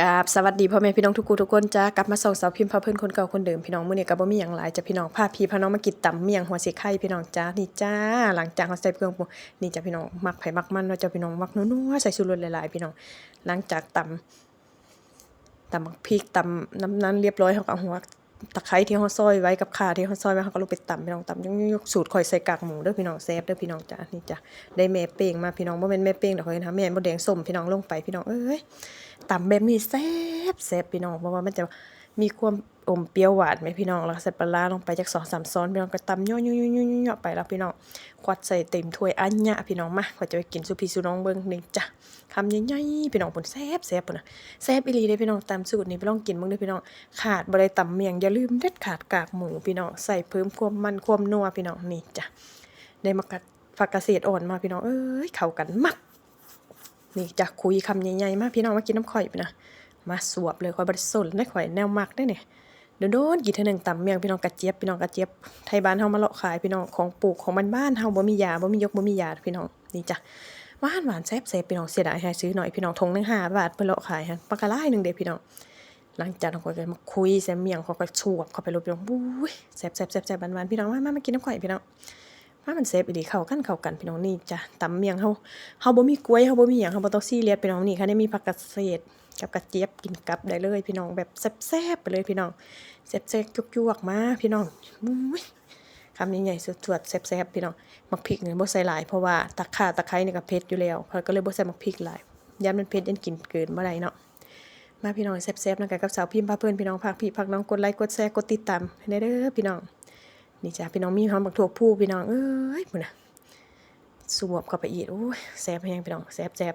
กับสวัสดีพ่อแม่พี่น้องทุกคู่ทุกคนจ้ากลับมาส่งสาวพิมพ์พาเพื่อนคนเก่าคนเดิมพี่น้องมื้อนี้ก็บ่มีหยังหลายจ้ะพี่น้องพาพี่พาน้องมากินตำเมี่ยงหัวสีไข่พี่น้องจ้านี่จ้า หลังจากเราใส่เครื่องปรุงนี่จ้ะพี่น้องมักไผมักมันเนาะจ้ะพี่น้องมักนัวๆใส่ชูรสหลายๆพี่น้องหลังจากตำตำบักพริกตำน้ำนั้นเรียบร้อยเฮาก็เอาหัวตะไคร้ที่เฮาซอยไว้กับข่าที่เฮาซอยไว้เฮาก็ลงไปตำพี่น้องตำยุกๆสูตรข่อยใส่กากหมูเด้อพี่น้องแซ่บเด้อพี่น้องจ้านี่จ้ะได้แม่เป้งมาพี่น้องบ่แม่นแม่เป้งดอกเฮ้ยนะแม่บ่แดงส้มพี่น้องลงไปพี่น้องเอ้ย ตำแบบนี้แซ่บแซ่บพี่น้องเพราะว่ามันจะมีความอมเปรี้ยวหวานไหมพี่น้องแล้วใส่ปลาลงไปจากสองสามซ้อนพี่น้องก็ตำย่อยๆๆๆๆไปแล้วพี่น้องควัดใส่เต็มถ้วยอันยะพี่น้องมาขอจะไปกินสุพีสุน้องเบิ่งหนี่งจ้ะคำใหญ่ๆพี่น้องปุ่นแซ่บแซ่บปุ่นนะแซ่บอีหลีเลยพี่น้องตามสูตรนี้พี่น้องกินบิ่งเด้อพี่น้องขาดบ่ได้ตำเมียงอย่าลืมเด็ดขาดกากหมูพี่น้องใส่เพิ่มความมันความนัวพี่น้องนี่จ้ะได้มากัดผักกระเศษอ่อนมาพี่น้องเอ้ยเข้ากันมัก นี่จะคุยคำใหญ่ๆมากพี่น้องมากินน้ำข่อยไปนะมาสวบเลยข่อยบริสุทธิ์ได้ข่อยแนวมักได้เนี่ยเดี๋ยวโดนกี่เท่านึงตำเมียงพี่น้องกระเจี๊ยบพี่น้องกระเจี๊ยบไทยบ้านเฮามาเลาะขายพี่น้องของปลูกของบ้านบ้านเฮาบ่มียาบ่มียกบ่มียาพี่น้องนี่จ้ะหวานหวานแซ่บแซ่บพี่น้องเสียดายให้ซื้อหน่อยพี่น้องทงหนึง5บาทเพิ่นเลาะขายหั่นปากกาลายหนึ่งเด้พี่น้องหลังจากนั้นข่อยก็มาคุยแซ่เมียงข่อยก็สวบเข้าไปเลยพี่น้องบุ้ยแซ่บแซ่บแซ่บแซ่บหวานๆพี่น้องมามามากินน้ำข่อยพี่น้อง ว่ามันเซฟอีหลีเข้ากันเข้ากันพี่น้องนี่จ้ะตำเมียงเฮาเฮาบ่มีกล้วยเฮาบ่มีหยังเฮาบ่ต้องซีเรียสพี่น้องนี่ค่ะได้มีผักกาดเศษกับกระเจี๊ยบกินกับได้เลยพี่น้องแบบแซ่บๆไปเลยพี่น้องแซ่บๆจุกๆมาพี่น้องอุ้ยคำใหญ่ๆสวดๆแซ่บๆพี่น้องมักพริกนี่บ่ใส่หลายเพราะว่าตะข่าตะไคร้นี่ก็เผ็ดอยู่แล้วเพิ่นก็เลยบ่ใส่มักพริกหลายยามมันเผ็ดยันกินเกินบ่ได้เนาะมาพี่น้องแซ่บๆนำกันกับสาวพิมพ์พาเพื่อนพี่น้องพากพี่พากน้องกดไลค์กดแชร์กดติดตามให้ได้เด้อพี่น้อง นี่จ้ะพี่น้องมีหอมบักถั่วผู้พี่น้องเอ้ยพุ่นน่ะสวบเข้าไปอีกโอ้ยแซ่บแฮงพี่น้องแซ่บแซ่บ